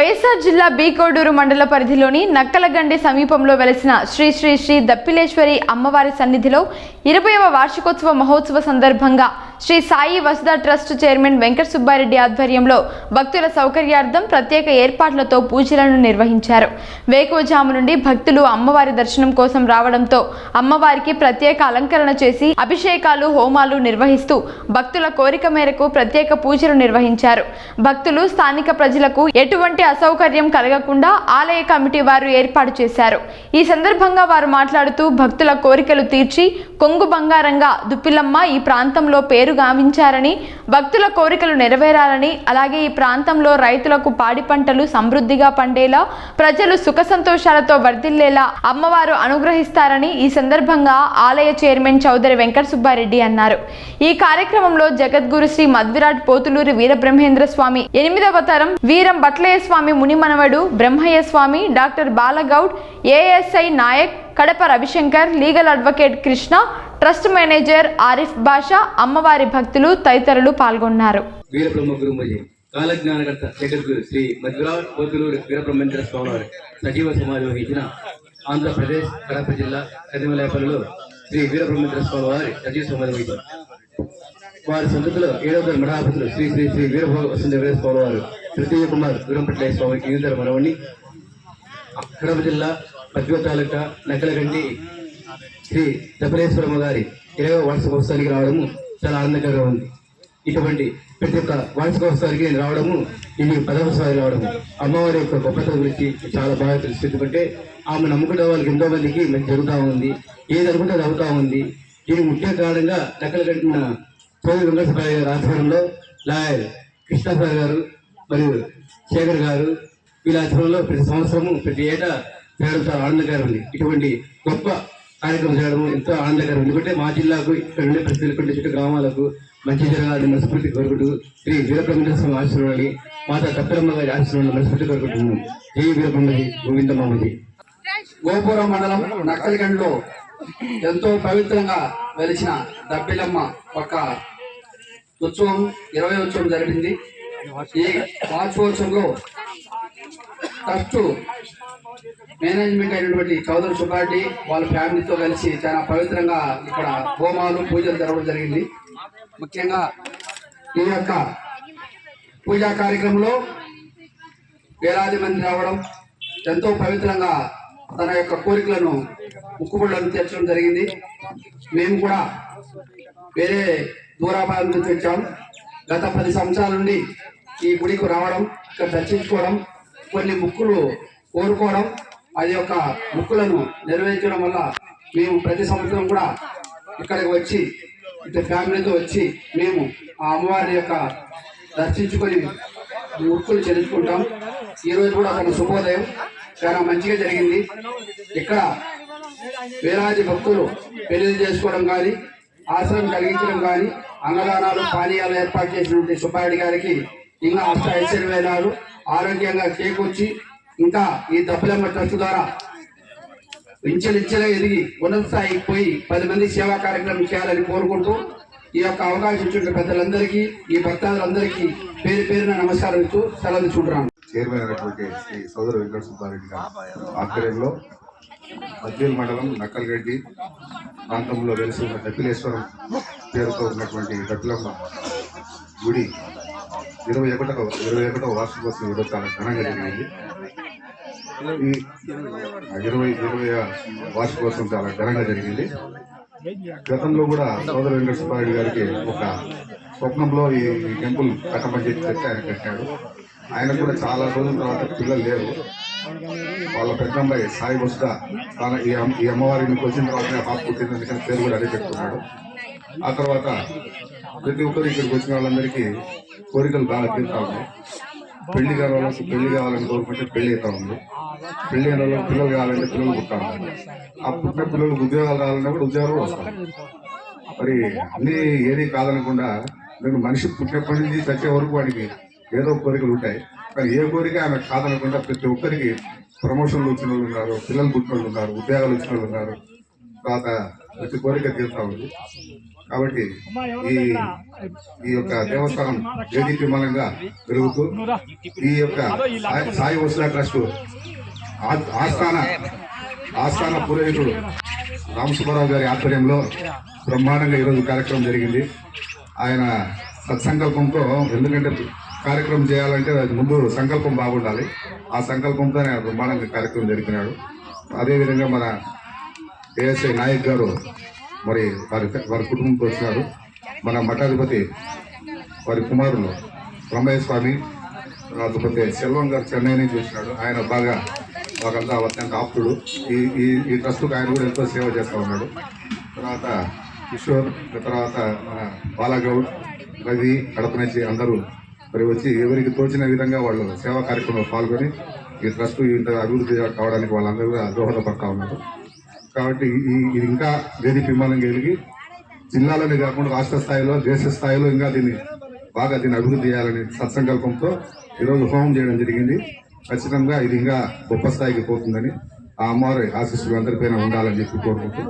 వైఎస్ఆర్ జిల్లా బీకోడూరు మండల పరిధిలోని నక్కలగండి సమీపంలో వెలసిన శ్రీ శ్రీ శ్రీ దప్పిలేశ్వరి అమ్మవారి సన్నిధిలో ఇరవైవ వార్షికోత్సవ మహోత్సవ సందర్భంగా శ్రీ సాయి వసుధ ట్రస్ట్ చైర్మన్ వెంకట సుబ్బారెడ్డి ఆధ్వర్యంలో భక్తుల సౌకర్యార్థం ప్రత్యేక ఏర్పాట్లతో పూజలను నిర్వహించారు. వేకువజాము నుండి భక్తులు అమ్మవారి దర్శనం కోసం రావడంతో అమ్మవారికి ప్రత్యేక అలంకరణ చేసి అభిషేకాలు హోమాలు నిర్వహిస్తూ భక్తుల కోరిక మేరకు ప్రత్యేక పూజలు నిర్వహించారు. భక్తులు స్థానిక ప్రజలకు ఎటువంటి అసౌకర్యం కలగకుండా ఆలయ కమిటీ వారు ఏర్పాటు చేశారు. ఈ సందర్భంగా వారు మాట్లాడుతూ భక్తుల కోరికలు తీర్చి కొంగు బంగారంగా దుప్పిలమ్మ ఈ ప్రాంతంలో పేరు గావించారని భక్తుల కోరికలు నెరవేరాలని అలాగే ఈ ప్రాంతంలో రైతులకు పాడి పంటలు సమృద్ధిగా పండేలా ప్రజలు సుఖ సంతోషాలతో వర్ధిల్లేలా అమ్మవారు అనుగ్రహిస్తారని ఈ సందర్భంగా ఆలయ చైర్మన్ చౌదరి వెంకట సుబ్బారెడ్డి అన్నారు. ఈ కార్యక్రమంలో జగద్గురు శ్రీ మధ్విరాట్ పోతులూరి వీరబ్రహ్మేంద్ర స్వామి ఎనిమిదవ తరం Veeram బట్లయ్య Swami మునిమనవడు Brahmaiah Swami doctor Balagoud ASI Nayak Kadapa Ravishankar legal advocate Krishna trust manager Arif Basha అమ్మవారి భక్తులు తదితరులు పాల్గొన్నారు. కాలజ్ఞానకర్త జగద్గురు శ్రీ మధురా పోతులూరు వీరబ్రహ్మేంద్ర స్వామి వారి సజీవ సమాధి ఆంధ్రప్రదేశ్ కడప జిల్లా కదిమలేపల్లిలో శ్రీ వీరబ్రహ్మేంద్ర స్వామి వారి సజీవ సమాధి వారి సంతతిలో ఏడవ మఠాపతులు శ్రీ శ్రీ శ్రీ వీరభోగ వసుంధర స్వామి వారు తృతీయ కుమార్ వీరంపట్లయ్య స్వామి ఈందర మనవణ్ణి. కడప జిల్లా పద్మ తాలూకా నకలగండి శ్రీ దపలేశ్వరమ్మ గారి ఇరవై వార్షికోత్సవానికి రావడము చాలా ఆనందకరంగా ఉంది. ఇటువంటి ప్రతి ఒక్క వార్షికోత్సవానికి నేను రావడము ఇది పదవసారి రావడము అమ్మవారి యొక్క గొప్పతనం గురించి చాలా బాగా తెలుసు. ఎందుకంటే ఆమె నమ్ముకునే వాళ్ళకి ఎంతో మందికి మంచి జరుగుతూ ఉంది ఏది అనుకుంటే అది ఉంది. దీనికి ముఖ్య కారణంగా నకలు కట్టిన సోదరి వెంకటేశ్వర గారి ఆధ్వర్యంలో లాయర్ కృష్ణాసార్ గారు మరియు శేఖర్ గారు వీళ్ళ ఆధ్వర్యంలో ప్రతి సంవత్సరము ప్రతి ఏటా చేయడం ఆనందకరం ఉంది ఇటువంటి గొప్ప కార్యక్రమం చేయడం ఎంతో ఆనందకరం. ఎందుకంటే మా జిల్లాకు ఇక్కడ ఉండే ప్రతి చుట్టూ గ్రామాలకు మంచి జరగాలని మనస్ఫూర్తి కోరుకుంటూ శ్రీ వీరబ్రహ్మేంద్ర స్వామి ఆశీర్వాదాన్ని మాతా తప్పరమ్మ గారి ఆశీర్వాదాన్ని మనస్ఫూర్తి కోరుకుంటున్నాం జై వీరబ్రహ్మజీ గోవిందమ్మది గోపురం మండలం నక్కలిగండ్లో ఎంతో పవిత్రంగా వెలిసిన దబ్బిలమ్మ ఒక ఉత్సవం ఇరవై ఉత్సవం జరిగింది. ఈ వార్షికోత్సవంలో ట్రస్ట్ మేనేజ్మెంట్ అయినటువంటి చౌదరి సుబ్బారెడ్డి వాళ్ళ ఫ్యామిలీతో కలిసి చాలా పవిత్రంగా ఇక్కడ హోమాలు పూజలు జరగడం జరిగింది. ముఖ్యంగా ఈ యొక్క పూజా కార్యక్రమంలో వేలాది మంది రావడం ఎంతో పవిత్రంగా తన యొక్క కోరికలను ముక్కుబడులను తీర్చడం జరిగింది. మేము కూడా వేరే దూరాభారం నుంచి వచ్చాం. గత పది సంవత్సరాల నుండి ఈ గుడికి రావడం ఇక్కడ దర్శించుకోవడం కొన్ని ముక్కులు కోరుకోవడం అది యొక్క ముక్కులను నెరవేర్చడం వల్ల మేము ప్రతి సంవత్సరం కూడా ఇక్కడికి వచ్చి ఇద్దరు ఫ్యామిలీతో వచ్చి మేము ఆ అమ్మవారి యొక్క దర్శించుకొని ముక్కులు చెల్లించుకుంటాం. ఈరోజు కూడా తన శుభోదయం చాలా మంచిగా జరిగింది. ఇక్కడ వేలాది భక్తులు పెళ్ళి చేసుకోవడం కానీ ఆశ్రమం కలిగించడం కానీ అన్నదానాలు పానీయాలు ఏర్పాటు చేసినటువంటి సుబ్బారెడ్డి గారికి ఇంకా అష్ట ఐశ్వర్యాలు ఆరోగ్యంగా చేకూర్చి ఇంకా ఈ డబ్బులమ్మ ట్రస్ట్ ద్వారా ఇంచెలించెలా ఎదిగి ఉన్నత స్థాయికి పోయి పది మంది సేవా కార్యక్రమం చేయాలని కోరుకుంటూ ఈ యొక్క అవకాశం ఇచ్చిన పెద్దలందరికీ ఈ భక్తాదులందరికీ పేరు పేరున నమస్కారం ఇస్తూ సెలవు తీసుకుంటున్నాను. చైర్మన్ అయినటువంటి శ్రీ సోదర వెంకట సుబ్బారెడ్డి గారి ఆధ్వర్యంలో మధ్యల్ మండలం నక్కల్గడ్డి ప్రాంతంలో వెలిసి ఉన్న కపిలేశ్వరం పేరుతో ఉన్నటువంటి గట్లమ్మ గుడి ఇరవై ఒకటో ఇరవై ఒకటో వార్షికోత్సవం ఈరోజు చాలా ఘనంగా జరిగింది. ఇరవై ఇరవై వార్షికోత్సవం చాలా ఘనంగా జరిగింది గతంలో కూడా సోదర వెంకట గారికి ఒక స్వప్నంలో ఈ టెంపుల్ కట్టమని చెప్పి చెప్తే ఆయన కట్టాడు. ఆయన కూడా చాలా రోజుల తర్వాత పిల్లలు లేరు. వాళ్ళ పెద్దమ్మాయి సాయి వస్త తన ఈ అమ్మవారిని వచ్చిన తర్వాత పాప పుట్టింది. అందుకని పేరు కూడా అదే పెట్టుకున్నాడు. ఆ తర్వాత ప్రతి ఒక్కరు ఇక్కడికి వచ్చిన వాళ్ళందరికీ కోరికలు బాగా తీరుతా ఉన్నాయి. పెళ్ళి కావాలంటే పెళ్ళి కావాలని కోరుకుంటే పెళ్ళి అవుతా ఉంది. పెళ్ళి అయిన వాళ్ళకి పిల్లలు కావాలంటే పిల్లలు పుట్టా ఉంది ఆ పుట్టిన పిల్లలకు ఉద్యోగాలు కావాలన్నా కూడా ఉద్యోగాలు వస్తాయి. మరి అన్ని ఏది కాదనకుండా నేను మనిషి పుట్టినప్పటి నుంచి చచ్చే వరకు వాడికి ఏదో కోరికలు ఉంటాయి. కానీ ఏ కోరిక ఆమె కాదనకుండా ప్రతి ఒక్కరికి ప్రమోషన్లు వచ్చిన వాళ్ళు ఉన్నారు పిల్లలు పుట్టిన వాళ్ళు ఉన్నారు ఉద్యోగాలు వచ్చిన వాళ్ళు ఉన్నారు. తర్వాత ప్రతి కోరిక తీరుతా ఉంది కాబట్టి ఈ ఈ యొక్క దేవస్థానం దేదీప్యమానంగా పెరుగుతూ ఈ యొక్క సాయి- వసుల ట్రస్ట్ ఆ- ఆస్థాన ఆస్థాన పూర్వీకుడు రామసుబ్బారావు గారి ఆధ్వర్యంలో బ్రహ్మాండంగా ఈరోజు కార్యక్రమం జరిగింది. ఆయన సత్సంకల్పంతో ఎందుకంటే కార్యక్రమం చేయాలంటే అది ముందు సంకల్పం బాగుండాలి. ఆ సంకల్పంతో ఆయన బ్రహ్మాండంగా కార్యక్రమం జరిపినాడు. అదేవిధంగా మన ఏఎస్ఐ నాయక్ గారు మరి వారి వారి కుటుంబంతో వచ్చినారు. మన మఠాధిపతి వారి కుమారులు రమయ్య స్వామి లేకపోతే సెల్వం గారు చెన్నై నుంచి వచ్చినాడు ఆయన బాగా వాళ్ళంతా అత్యంత ఆప్తుడు. ఈ ఈ ఈ ట్రస్ట్కు ఆయన కూడా ఎంతో సేవ చేస్తూ ఉన్నాడు. తర్వాత కిషోర్ తర్వాత మన బాలాగౌడ్ రవి కడప నుంచి అందరూ మరి వచ్చి ఎవరికి తోచిన విధంగా వాళ్ళు సేవా కార్యక్రమంలో పాల్గొని ఈ ట్రస్ట్ ఇంత అభివృద్ధి కావడానికి వాళ్ళందరూ కూడా దోహదపడతా ఉన్నారు. కాబట్టి ఈ ఇది ఇంకా దేని విమానం కలిగి జిల్లాలోనే కాకుండా రాష్ట్ర స్థాయిలో దేశ స్థాయిలో ఇంకా దీన్ని బాగా దీన్ని అభివృద్ధి చేయాలని సత్సంకల్పంతో ఈరోజు హోమం చేయడం జరిగింది. ఖచ్చితంగా ఇది ఇంకా గొప్ప స్థాయికి పోతుందని ఆ అమ్మవారి ఆశీస్సులు అందరిపైన ఉండాలని చెప్పి కోరుకుంటూ